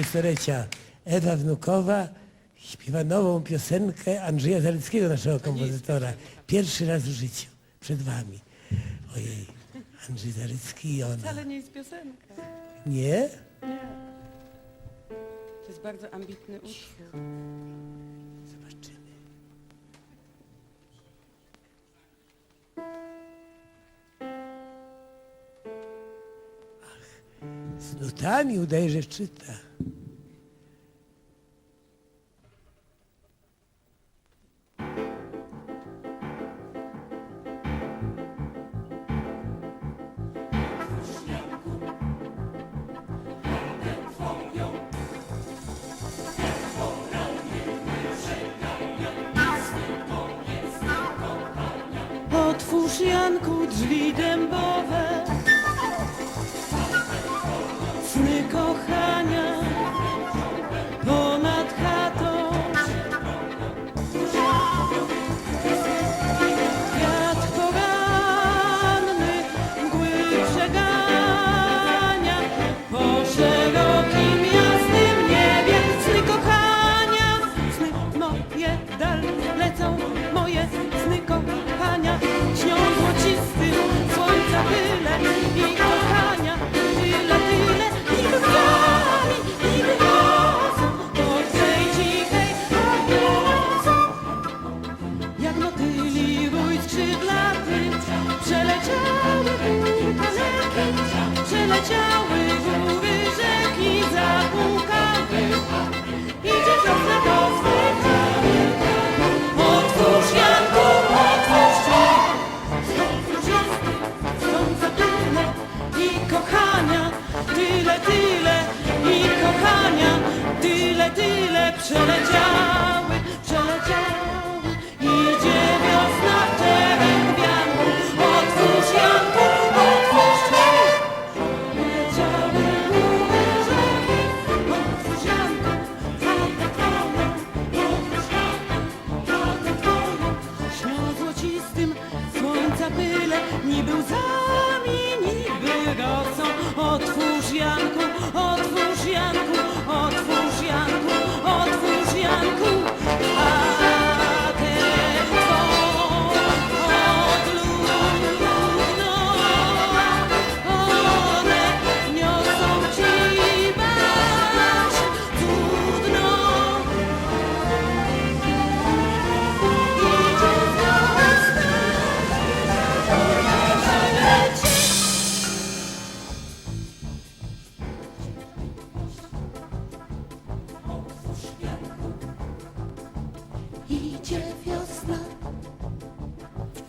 Stolecia Ewa Wnukowa śpiewa nową piosenkę Andrzeja Zaleckiego, naszego kompozytora. Pierwszy raz w życiu, przed wami. Ojej, Andrzej Zalecki i ona. Wcale nie jest piosenka. Nie? Nie. To jest bardzo ambitny utwór. Nutami udaje, że czyta. Otwórz Janku drzwi dębowe Sny kochania Ponad chatą. Wiatr poranny Mgły przegania. Po szerokim jasnym niebie Sny kochania Sny moje dal lecą 成了家。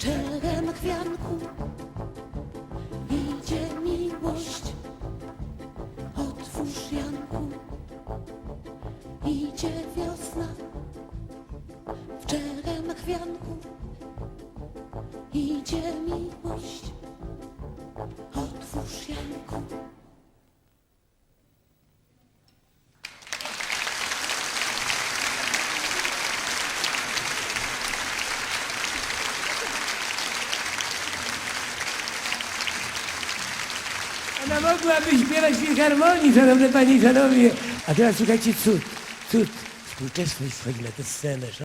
Czerem kwianku. Idzie miłość Otwórz Janku. Idzie wiosna w czerem kwianku Ona mogłaby śpiewać w filharmonii, szanowne panie i szanowni. A teraz słuchajcie, cud, cud. Współczesność wchodzi na tę scenę.